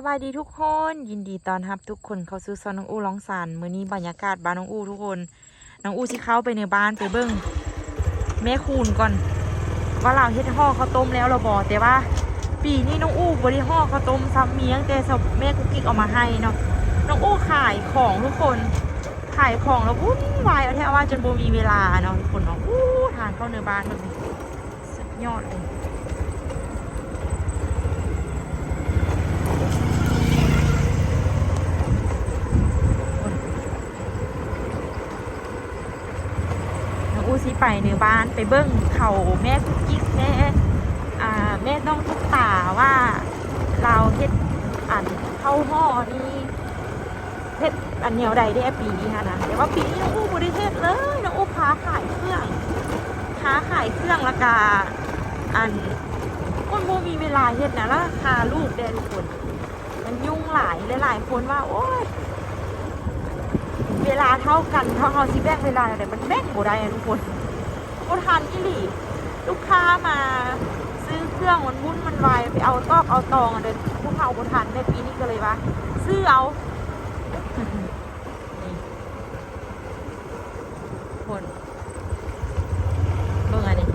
สบายดีทุกคนยินดีต้อนรับทุกคนเข้าสู่ซอนน้องอู้ร้องสารมื้อนี้บรรยากาศบ้านน้องอู้ทุกคนน้องอู้สิเข้าไปในบ้านไปเบิ้งแม่คูณก่อน ว่าเราเฮ็ดห่อข้าวต้มแล้วเราบอกแต่ว่า ปีนี้น้องอู้บริห่อข้าวต้มซ้ำเมียงแต่สบแม่กุ๊กกิ๊กเอามาให้เนาะน้องอู้ขายของทุกคนขายของแล้ววุ่นวายเอาแท้ว่าจนโบมีเวลาเนาะทุกคนเนาะอู้ทานเข้าในบ้านแบบสุดยอดเลย น้องอู้สิ ไปในบ้านไปเบิ้งเขาแม่กุ๊กกิ๊กแม่อ่าแม่ต้องทุกตาว่าเราเฮ็ดอันเข้าห่อนี่เฮ็ดอันเหนียวใดได้ปีนี้ค่ะนะแต่ว่าปีนี้น้องอู้บริเทศเลยน้องอู้ค้าขายเครื่องค้าขายเครื่องและกาอันคนโมมีเวลาเฮ็ดนะแล้วคาลูกเด้อทุกคนมันยุ่งหลายหลายคนว่า โอ้ยเวลาเท่ากันเท่าเขาสิแบ่งเวลาแต่มันแบ่งบ่ได้ทุกคน ก็ทันอีหลีลูกค้ามาซื้อเครื่องมันวุ่นมันวายไปเอาตอกเอาตองเดินพวกเขาบ่ทันในปีนี้ก็เลยว่าซื้อเอาคนเบิ่งอันนี้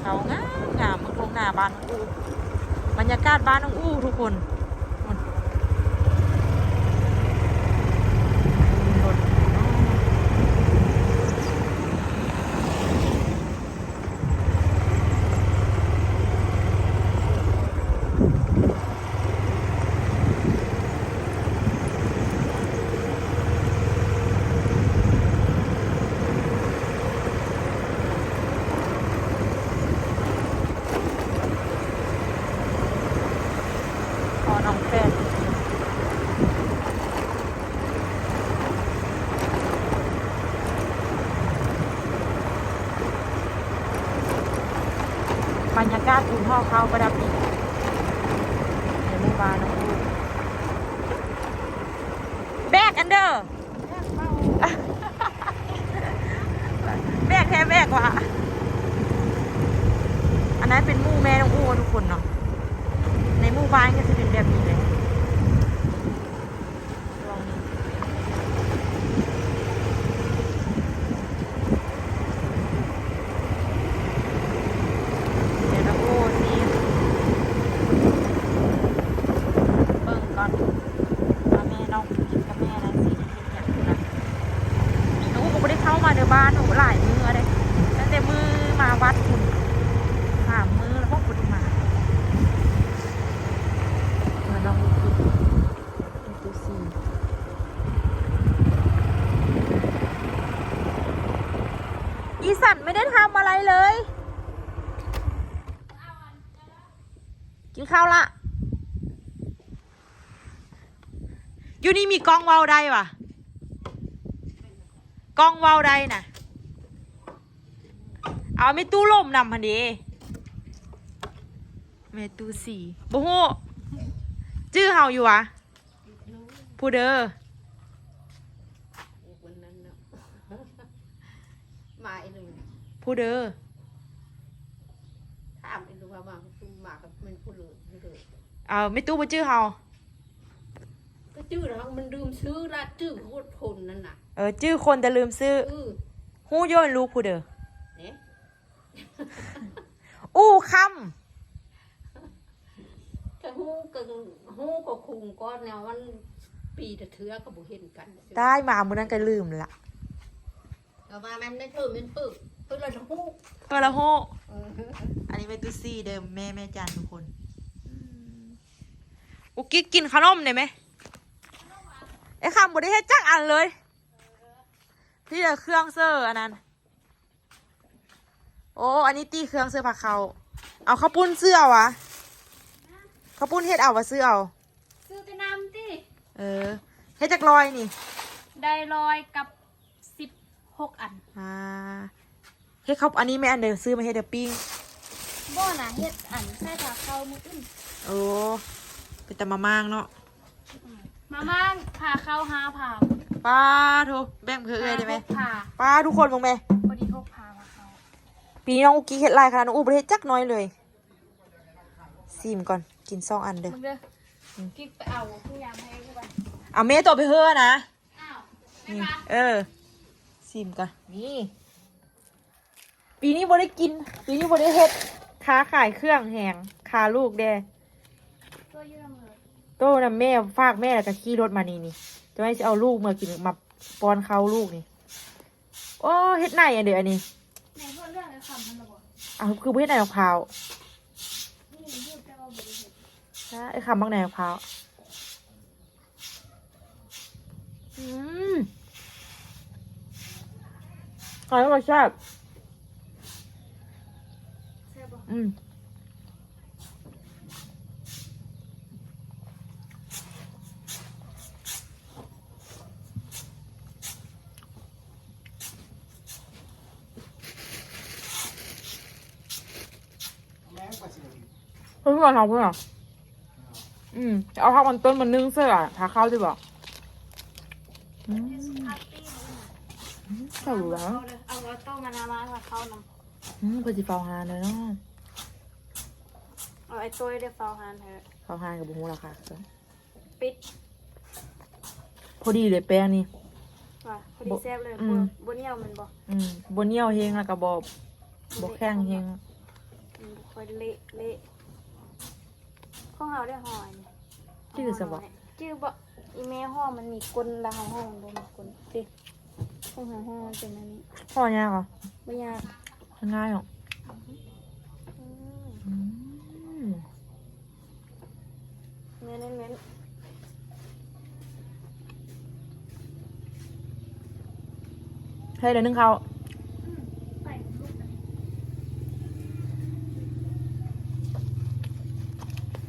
เขางามงามมึงทงหน้าบ้านอู้บรรยากาศบ้านอู้ทุกคนรถ พอน้องแฟน บรรยากาศอุ่นห่อเข้าประดับอีกในหมู่บ้านน้องลูกแบกอันเดอร์แบกแค่แบกว่ะอันนั้นเป็นมู่แม่น้องอู้ทุกคนเนาะในมู่บ้านก็จะเป็นแบบนี้เลยลองนี่เดี๋ยวเราโอ้สิเบิ่งก่อนว่าแม่น้องกับแม่นะสิเห็นอย่างนะหนูก็ไม่ได้เข้ามาในบ้านหนูหลายมือเลยตั้งแต่มือมาวัดคุณสามมือแล้วก็คุณมา มาลองดูดูดูสิอีสัน ไม่ได้ทำอะไรเลย กินข้าวละอยู่นี่มีกล้องวาวได้ปะกล้องวาวได้น่ะ เอาไม่ตู้ล่มนำพันดีเมตูสี่บูฮูจื้อเฮาอยู่วะผู้เด้อวันนั้นเนาะมาอ้หนึ่ง ผู้เด้อถามไอ้หนึ่งว่ามาคุณมากับมันพูดเลยพูดเลยเอาไม่ตู้บ่จื้อเฮาก็ชื่อแล้วมันลืมซื้อละชื่อโคตรพลนั่นน่ะเออจื้อคนแต่ลืมซื้อเออฮู้โยนลูกผู้เด้อเนี่ยอู้คแต่ฮู้กัฮู้กับคุงก็แนววันปีตะเทือกับบุเห็นกันำได้มามื้อนั้นก็ลืมละเอามามันได้เพิ่มเป็นปึก ปึกละฮู้เออละฮู้เอออันนี้เป็นตู้ซี่เดิมแม่แม่จานทุกคนอืมอุกกิ๊กกินขนมได้ไหมไอ้คำบ่ได้เฮ็ดจักอันเลย ที่เหลือเครื่องเซอร์อันนั้น โอ้ อันนี้ตีเครื่องเสื้อผักเขาเอาข้าวปุ้นเสื้อเอาวะข้าวปุ้นเฮ็ดเอาวะซื้อเอา ซื้อแต่น้ำติเออ เฮ็ดจากลอยนี่ ได้ลอยกับสิบหกอัน อ่า เฮ็ดเขาอันนี้ไม่อันเดิมซื้อมาเฮ็ดเดยวปิ้งบ่นะเฮ็ดอันใส่ผักเข้ามืออื่นโอ้เป็นแต่มามางเนาะมาม่างผ่าเข้าหาผ่าป้าโทแบ่งเพื่อเอ้ยได้ไหมผ่าป้าทุกคนมองไหมพอดีพกผ่ามาเข้าปีนี้น้องอุกกี้เฮ็ดลายขนาดน้องอุบเฮ็ดจักหน้อยเลยซีมก่อนกินสองอันเด้อมึงเด้อกิ๊กไปเอาผู้ยามให้ใช่ปะเอาเมตัวไปเฮ้อะนะอ้าวไม่นี่มาเออซิมกันนี่ ปีนี้บ่ได้กิน ปีนี้บ่ได้เฮ็ดค้าขายเครื่องแหงคาลูกเด้ตัวยืมเลยโตนะแม่ฝากแม่แล้วก็ขี่รถมานี่นี่จะให้สิเอาลูกมากินมาป้อนเขาลูกนี่ โอ้เฮ็ดไหนอะเดี๋ยวอันนี้ในเพื่อนเรื่องไอ้คำมันหรอบอกอ้าวคือบ่เฮ็ดไหนมะพร้าวนี่พูดแต่ว่าบริสุทธิ์นะไอ้คำบักไหนมะพร้าวอืมอร่อยมากชอบ ใช่ปะอืมเพิ่งก่อนทำเพิ่งอะอืมจะเอาข้าวมันต้นมันนึ่งเสื้อทาข้าวดิบอกอืมพาร์ตี้มาใส่อยู่แล้วเอาเลยเอาแล้วต้องมานามากับเขานอืมเพื่อจะเฝ้าหานเลยเนาะำเอา ไอ้ตัวได้ฟาวฮานเถอะเฝ้าหานกับบุ้งราคาปิดพอดีเลยแป้งนี่ ว่ะพอดีแซ่บเลยอืบมบนเหนียวมันบอกอืมบนเหนียวเฮงแล้วก็บอบอแข้งเฮงอืมคอยเละเละข้าวเฮาได้หอยชื่อสบอกชื่อบอกอีเมลห้องมันมีกลละห้องห้องบ่มีกลสิห้องหาห้องมันเป็นอันนี้พ่อยากเหรอไม่ยากง่ายเหรออืม อืม เน้นเน้นให้เดี๋ยวนึ่งเขาวใส่ลูกนะ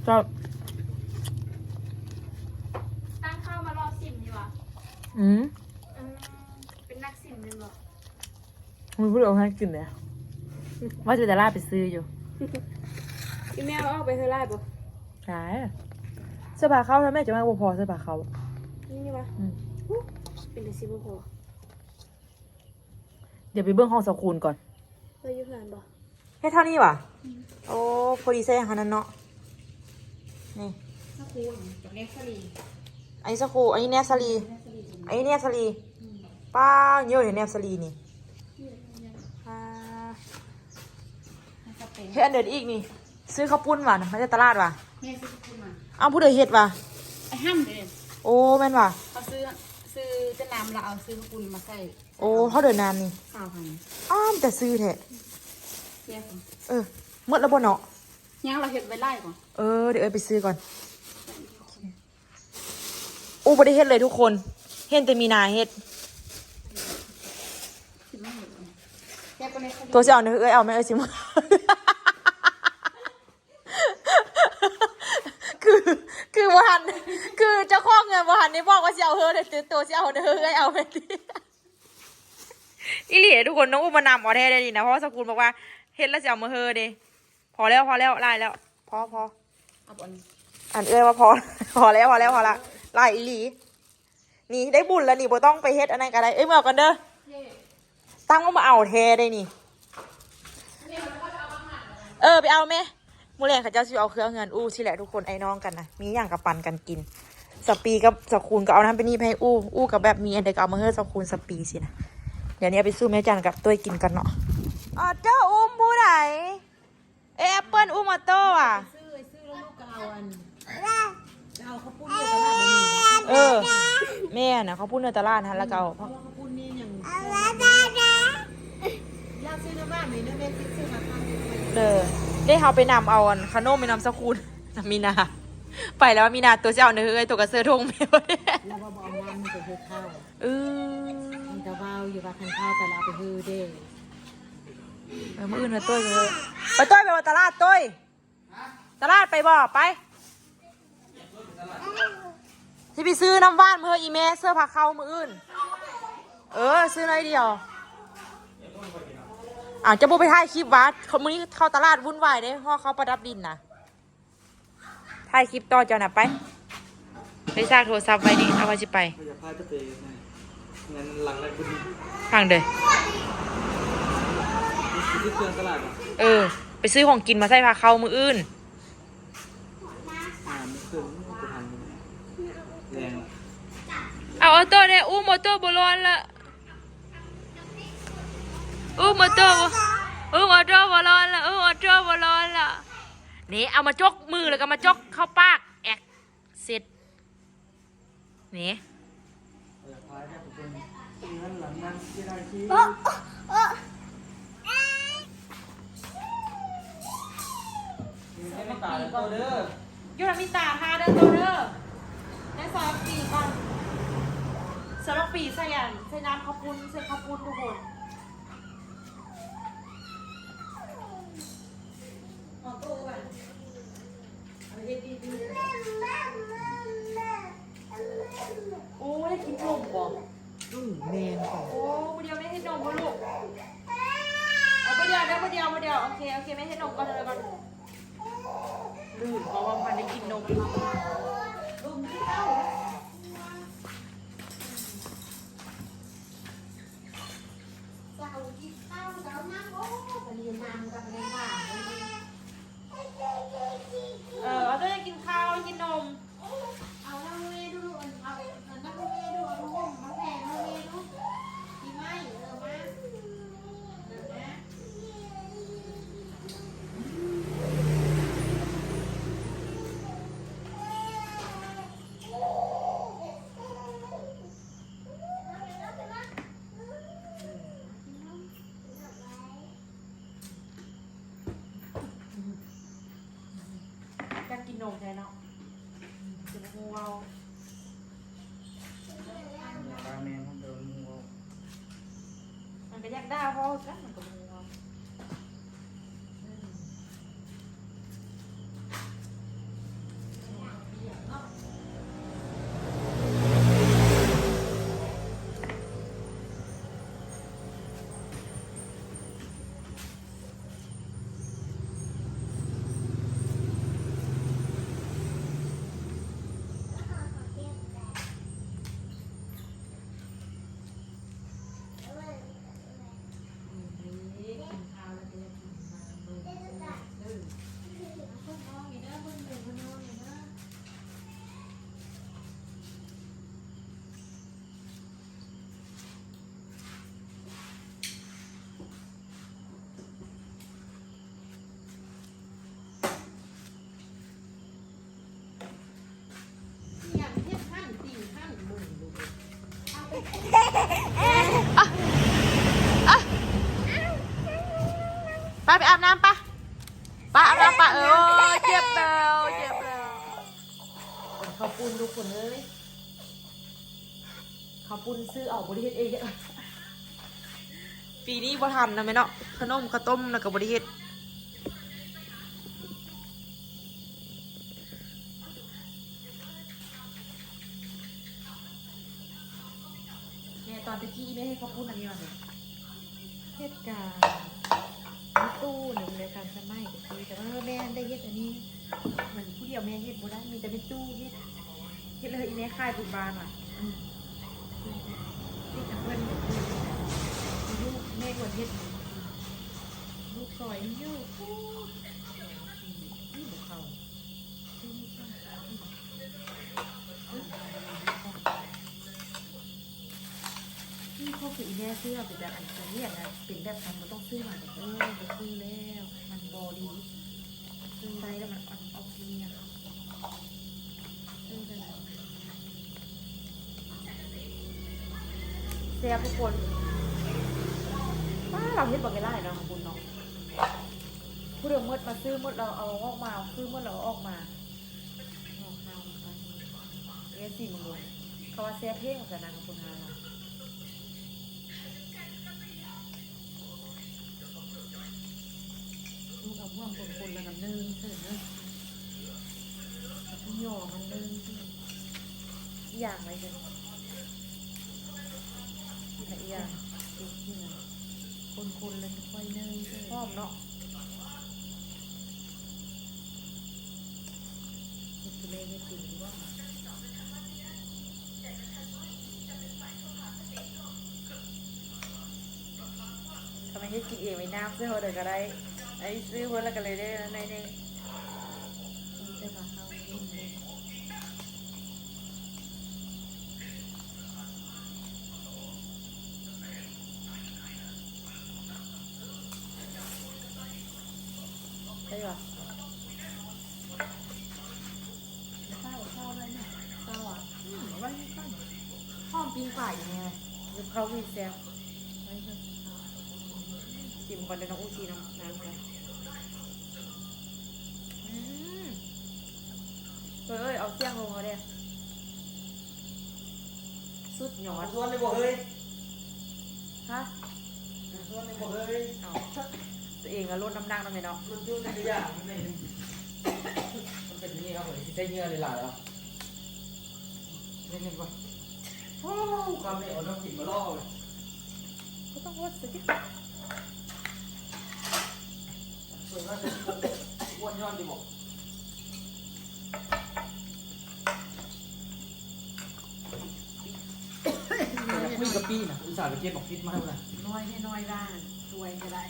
ชอบตั้งข้าวมารอสิมดีวะอืมอืมเป็นนักสิมเลยเหรอมึงพูดเอาให้กินเลยว่าจะแต่ลาไปซื้ออยู่ อีเมลเอาไปเธอไล่ปะใช่ เสื้อผ้าเขาถ้าแม่จะมาบ่พอเสื้อผ้าเขานี่นี่วะอืมอู้เป็นเดซิบโหเดี๋ยวไปเบื้องห้องสคูลก่อนเฮ้ยอยุคนานปะให้เท่านี้ว่ะโอ้พอดีใส่หันนั้นเนาะนี่ถ้าคูณจากเล็กสลีอันนี้สคูอันนี้แนบสลีอันนี้แนบสลีป้าเยอะเลยแนบสลีนี่อ่าสเปนเฮ็ดอันเดิดอีกนี่ ซื้อข้าวปุ้นว่ะมาจากตลาดว่ะ แม่ซื้อคูณมาอ้าวผู้ใดเฮ็ดว่ะไอ้ห้ามเด่นโอ้แม่นว่ะเขาซื้อซื้อจะนำเราเอาซื้อคูณมาใส่โอ้เขาเดินนานนี่ข้าวพันอ้าวแต่ซื้อแท้เสียก่อนเออหมดแล้วบ่เนาะยังเราเห็ดไว้ไล่ก่อนเออเดี๋ยวเอ้ยไปซื้อก่อนโอ้บ่ได้เฮ็ดเลยทุกคน เห็นแต่มีนาเฮ็ดสิไม่เห็ดแค่ก็เลยตัวสิเอาเนื้อเอ้ยเอาไหมเอ้ยสิมา คือ คือบ่หัน คือเจ้าของเงินบ่หันนี่บอกว่าสิเอาเฮอแต่ตัวสิเอาเนื้อเอ้ยเอาไปดิอีหลีทุกคนน้องอุมานำเอาแท้ได้ดีนะเพราะว่าสกุลบอกว่าเฮ็ดแล้วสิเอามาเฮอเด้พอแล้วพอแล้วไล่แล้ว พอพอเอาบอลอันเอ้ยว่าพอ พอแล้วพอแล้วพอละไล่อีหลีนี่ได้บุญแล้วนี่บ่ต้องไปเฮ็ดอันนั้นก็ได้เอ้ยมาเอากันเด้อตั้งว่ามาเอาแท้ได้นี่ เออไปเอาไหม มูแรงเขาเจ้าสิเอาเครื่องเงินอู้ที่แหละทุกคนไอ้น้องกันนะมีอย่างกับปันกันกิน สปีกับสคูลก็เอาน้ำไปนี่ไปให้อู้อู้กับแบบมีอันเดก็เอามาเฮ้สคูลสปีสินะเดี๋ยวนี้เอาไปสู้แม่จันกับตัวกินกันเนาะอ๋อเจ้าอุ้มผู้ไหนเอแอปเปิลอุ้มออโต้อะซื้อซื้อแล้วลูกก็เอาอันจะเอาข้าวปุ้นอยู่ตลาดนี้เออแม่น่ะเขาพูดในตลาดนะแล้วก็เอาเพราะว่าข้าวปุ้นนี่ยังยากซื้อในบ้านนี่นะแม่ซื้อซื้อมาทำเออ ได้เขาไปนำเอาอันขนมไปนำสคูลน่ะมีนา ไปแล้วมีนาตัวเจ้าเนื้อเอ้ยตัวกระเสือทงแมวเนี่ยแล้วว่าบอกน้ำมันจะเฮือข้าวเออมันจะว่าวอยู่ว่าคันข้าวไปแล้วไปฮือเด้เออมื่ออื่นมาตุ้ยเลยไปตุ้ยไปว่าตลาดตุ้ยตลาดไปบ่ไปที่ไปซื้อน้ำว่านเมื่ออีเมเสื้อผ้าเข้ามืออื่น เออ ซื้อหน่อยเดียว อ้าวจะโบไปถ่ายคลิปวัดคนมือนี้เข้าตลาดวุ่นวายได้พ่อเขาประดับดินนะถ่ายคลิปต่อเจ้าน่ะไปไปสร้างโทรศัพท์ไว้นี่เอาไว้สิไปฟังเด้เอลาเออ ไปซื้อของกินมาใส่พาเข้ามืออื่นเอาออโต้เนี่ยอู้มออโต้บอลลอนละ อู้มอเตอร์บ่อู้มอเตอร์บอลอนละอู้มอเตอร์บอลอนละนี่เอามาจกมือแล้วก็มาจกเข้าปากแอกเสร็จนี่เนี่ยโอ้โอ้โอ้ยูรามิตาทาเดินตัวเด้อยูรามิตาฮาเดอร์ตัวเดอร์ในซอยปีก่อนสำหรับปีใส่ยันใส่น้ำข้าวปุ้นใส่ข้าวปุ้นทุกคน ป้าไปอาบน้ำปะป้าอาบน้ำปะเออเจ็บแล้วเจ็บแล้วข้าวปุ้นทุกคนเอ้ยข้าวปุ้นซื้อเอาบริเฮ็ดเองอะปีนี้บ่ทันนะแม่เนาะขนมข้าวต้มแล้วก็บริเฮ็ด เหมือนผู้เดียวแม่เฮ็ดบ่ได้มีแต่เป็นตู้เฮ็ดเฮ็ดเลยอีแม่ขายบุญบานว่ะอืมเฮ็ดกับเพิ่นลูกแม่ควรเฮ็ดลูกซอยนี่อยู่นี่บ่เข้านี่เขาคืออีแม่เสื้อเป็นแบบอันเรียกนะเป็นแบบอันต้องซื้อมาเออบ่ซื้อแล้ว มันบ่ดีซื้อไปแล้วมันอันเอาเกียซื้อไปแล้ว แซ่บทุกคนว้าเราเฮ็ดบ่ได้เนาะของคุณเนาะผู้เดือมดมาซื้อมดเราเอาออกมาซื้อมดเราเอาออกมาเอาข้าวมาไปเอสิมึงดูเขาว่าแซ่บเพ่งกันนะของคุณฮาล่ะลูกเอาพ่วงคนๆแล้วกันนึ่งเสร็จเนอะแล้วก็หย่อมันนึ่งสิอีกอย่างอะไรกัน อีกอย่างอีกอย่างคนๆแล้วก็ค่อยนึ่งหอมเนาะนี่คือเลขไม่จริงว่าทำไมให้กินเองไม่น้ำซื้อเขาเดี๋ยวก็ได้ไอ้ซื้อเพื่อนแล้วก็เลยได้ในนี่ได้มาเข้ากินเลย ปิ้งฝ่ายยังไง เขามีแซ่บชิมก่อนเดี๋ยวน้องอูซีน้ำน้ำก่อนอืมเฮ้ย เอาเสียงลงเอาเด้สุดยอดส่วนเลยบอกเฮ้ย ฮะส่วนเลยบอกเฮ้ย เอาตัวเองอะลดน้ำหนักทำไมเนาะมันอยู่ในตัวอย่างมันในมันเป็นที่นี่ครับผมที่ใช้เงื่อเลยหลายอะเล่นกันก่อนโอ้ความไม่เอาน้ำกินมาล่อเลย ก็ต้องลดสิส่วนมากจะอ้วนย้อนดีบอกอยากคุยกับปี้นะอุตส่าห์ไปเก็บบอกพิษมาให้เลยน้อยไม่น้อยบ้านรวยก็ได้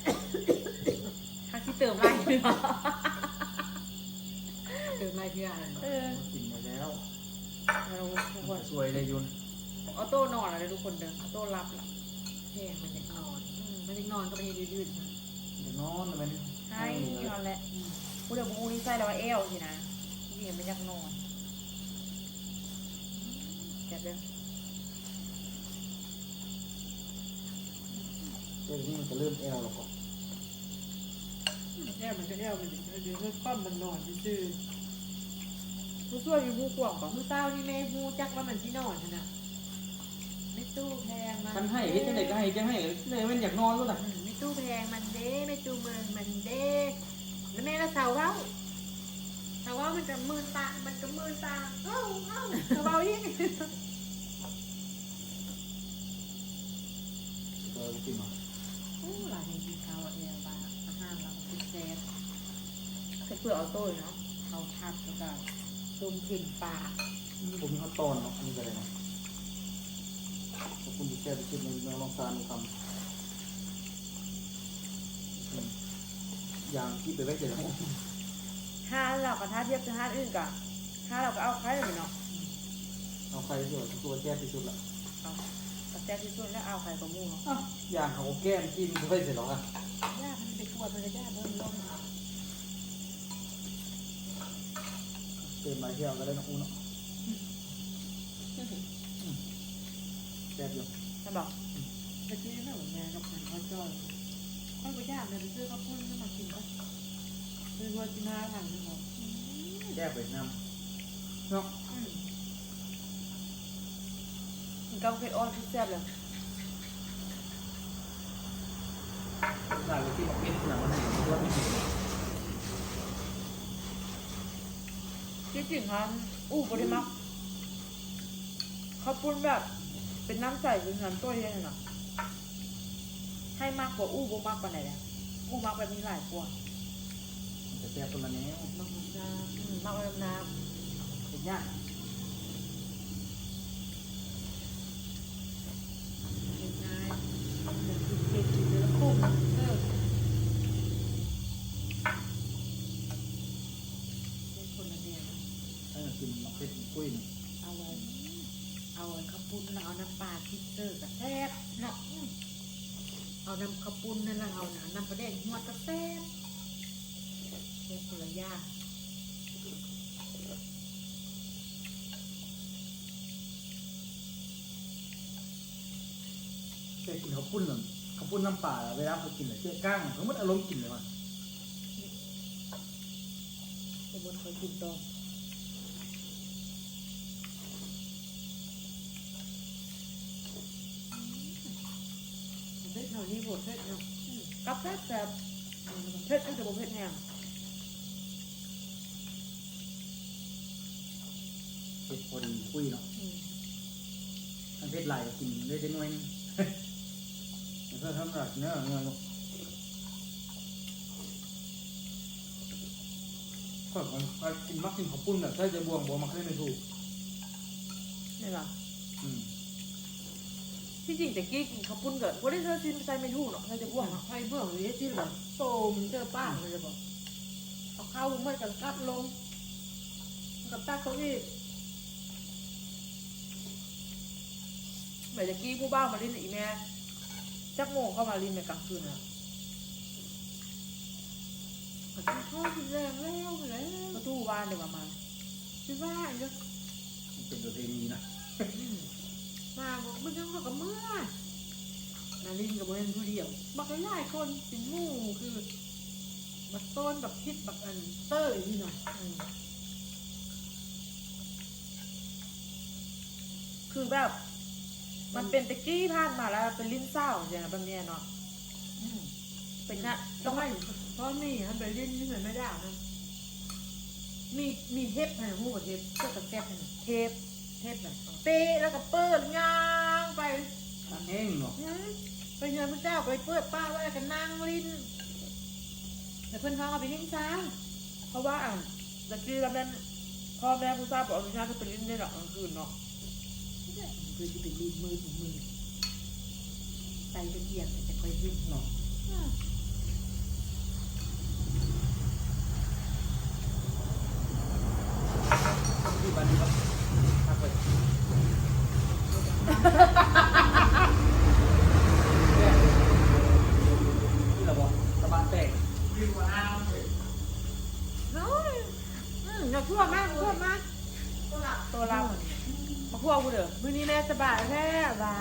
ถ้าที่เติมไล่เนาะเดินมาเพื่อนเออกินมาแล้วเราทุกคนสวยเลยยุนออโต้นอนอะไรทุกคนเด้อออโต้รับละ แพงมันจะนอนอืมมันจะนอนก็ไปยืดๆนะเดี๋ยวนอนมันใช่นอนแหละพูดถึงพูนี่ใส่แล้วว่าเอวสินะนี่ยังไม่อยากนอนเจ็บเด้อเดี๋ยวนี้มันจะเริ่มแอลแล้วก็แอบมันก็แอบมันเดี๋ยวก็ปั้มมันนอนซื่อผู้ช่วยอยู่ผู้กวางก่อนๆมื้อเช้านี่แม่ฮู้จักว่ามันที่นอนน่ะไม่ ตู้แพงมันฉันให้ที่ไหนก็ให้จะให้เลยมันอยากนอนก็ได้อืมไม่ตู้แพงมันเด้ไม่ตู้เมืองมันเด้แล้วแม่ก็สาวเว้าสาวเว้ามันจะมืนตามันก็มืนตาเอ้าเอ้าสาวเว้าอีกเออกินมาโอ้หลานเห็นกินข้าวอะเนี่ยบ้าอาหารเราคิดแซ่บเป็นเปลือกออโต้อยู่เนาะเขาทับแล้วก็ต้มเข็มปลาผมมีข้าวตอนเนาะอันนี้ก็ได้เนาะขอบ คุณที่แช่ไปชิมในลองซานดูคำอย่างที่ไปไว้เจอห้าเรากับท่าเทียบจะห้าอื่นกับห้าเราก็เอาใครเลยเนาะเอาใครที่ว่าตัวแช่ที่สุดละเอาแซ่บที่สุดแล้วเอาใครกับมู่เนาะอย่างเขาแก้มที่มันไว้เสร็จแล้วอะย่ามันไปกลัวมันจะย่าเบิ่มลมเติมมาเที่ยวก็ได้นะอูเนาะ ซ่บอยู่ท่านบอกเมื่อกี้น่ะแม่กับมันเขาจอยค่อยไปย่าเนี่ยไปซื้อข้าวปุ้นมากินก็ซื้อวัวจีน่าทางนึงเหรอแซ่บไปน้ำเนาะมันก็เผ็ดอ่อนที่แซ่บเลยหลายที่บอกเป็นหนังมันให้ตัวมันกินที่จริงครับอู้บริมักเขาปุ้นแบบ เป็นน้ำใสเป็นน้ำต้อยเลยเนาะให้มากกว่าอู้บ่มากกว่าไหนเลยอู้มากแบบนี้หลายกว่ามันจะแซ่บตัวละแนวบางคนจะอืมมากกว่าน้ำน้เป็นยากเห็นง่ายมันกินเผ็ดกินแล้วคุ้มเออเป็นคนละเดียวถ้ากินเป็ดกุ้ยนี่เอาไว้เอาไว้ข้าว ปุ้นแล้วเอาน้ำปลาคิดเซอร์กับแซ่บเนาะอืมเอาน้ำข้าวปุ้นนั่นแล้วเอาน้ำน้ำปลาแดงหัวกับแซ่บแซ่บคนละอย่างเคยกินข้าวปุ้นหรอข้าวปุ้นน้ำปลาเวลาเขากินเลยเจ๊ก้างเขาไม่อารมณ์กินเลยว่ะสมมติเคยกินตอง เผ็ดเท่านี้บดเผ็ดเนาะำกับแซ่บแซ่บเผ็ดก็จะบ่เผ็ดแห้งเผ็ดพอดีกุ้ยเนาะถ้าเผ็ดไหลายก็กินได้ได้หน่วยนึงแล้วก็ทำหลักเนื้อเนื้อลูกก็มันกินมักกินข้าวปุ้นแบบถ้าจะบวงบวงมาขึ้นไม่ถูกนี่ล่ะอืม ที่จริงแต่กี้กินข้าวปุ้นเกิดว่าได้เธอซิมใส่ไม่ถูกเนาะใส่จะอ้วงเนาะไฟเบื่อเลยที่แบบโตมเจอป้าเลยจะบอกเอาเข้าเมื่อกันกัดลง กับตาเขาอีกเหมือนตะกี้ผู้บ้านมาเล่นอีแม่จักโมงเข้ามาเล่นในกลางคืนอะข้าวกินแรงแล้วแล้วประตูบ้านเดี๋ยวมามาคิดว่าเนาะมันเป็นประเพณีนะ มาบอกลิ้นกับโมเนผู้เดียวบักหลายๆคนเป็นหมู่คือบักต้นบักพิษบักอันเตอร์นี่หน่อยอืมคือแบบ มันเป็นตะกี้ผ่านมาแล้ว เป็นลิ้นเศร้าอย่างแบบเนี้ยเนาะอืมเป็นนะต้องให้เพราะมีมันเป็นลิ้นนี่เหมือนไม่ได้นะมีมีเทปนะหูกับเทปเสื้อกับแก๊ปนะเทป เทปแบบเตะแล้วก็เปิดยางไปทำเองเนาะอืมไปเงินพระเจ้าไปเปิดป้าไว้กันนั่งลิ้นแต่เพื่อนเขาเอาไปลิ้นซ้ายเพราะว่าอะตะกี้แล้วแม่นพ่อแม่ผู้ทราบบอกอนุญาตให้ไปลิ้นได้หรอกกลางคืนเนาะคือจะเป็นลิ้นมือถึงมือไตตะเกียงแต่จะค่อยลิ้นเนาะที่บ้านนี้ครับทักไปนี่เหรอบอกตะบานแตก น้อยอืมอย่าทั่วมากทั่วมากตัวเรามาพวกกูเด้อมื้อนี้แม่สบายแท้ว่า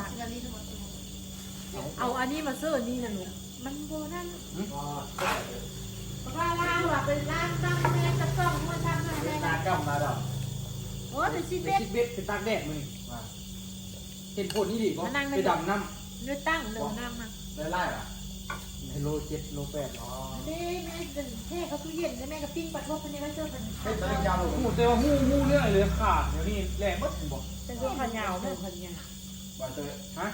เอาอันนี้มาเสื้อนี่นะหนูมันโบนั่น ว่าล่างว่าเป็นล่างตั้งแม่จะต้องมาทำอะไร ตากำมาดอก โอ้เป็นสิ เป็ เบ็ด นเบ็ดเป็น ตากแดดมึงมาเห็นผลนี่ดิก็ไปดำน้เนื้อตั้งเนื้อน้ำมาำไล่ไล่อะโลเจ็ดโลแปดอ๋อเด้แม่เป็นเท่เขาตู้เย็นแล้วแม่ก็ปิ้งปัดพวกคนนี้มาเจอกันเป็นตะลิงยาวหลหูเตว่าหูหูเรื่องอะไรเลยขาดเดี๋ยวนี้แรงมัดบอกเป็นพวกพันยาวแม่พันยาวว่าเตยฮะ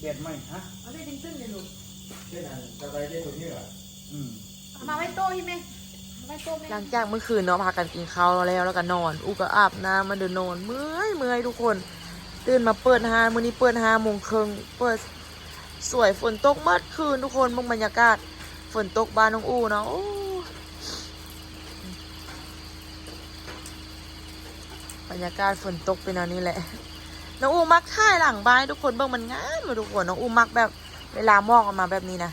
เด็ดไหมฮะ เอาได้ตึ้งๆเลยลูกเช่นอันจะไปได้ตัวนี้เหรออืมเอามาไว้โต๊ะที่แม่มาไว้โต๊ะแม่ หลังจากเมื่อคืนเนาะพากันกินข้าวแล้วแล้วก็นอนอูก็อาบน้ำมาเดินนอนเมื่อยเมื่อยทุกคน ตื่นมาเปิดฮามื้อนี้เปิดห้าโมงครึ่งเปิดสวยฝนตกเมื่อคืนทุกคนมองบรรยากาศ ฝนตกบ้านน้องอูเนาะบรรยากาศฝนตกเป็นอันนี้แหละ น้องอูมักถ่ายหลังบ้านให้ทุกคนเบิ่งมันงามเลยทุกคนน้องอูมักแบบเวลาหมอกออกมาแบบนี้นะ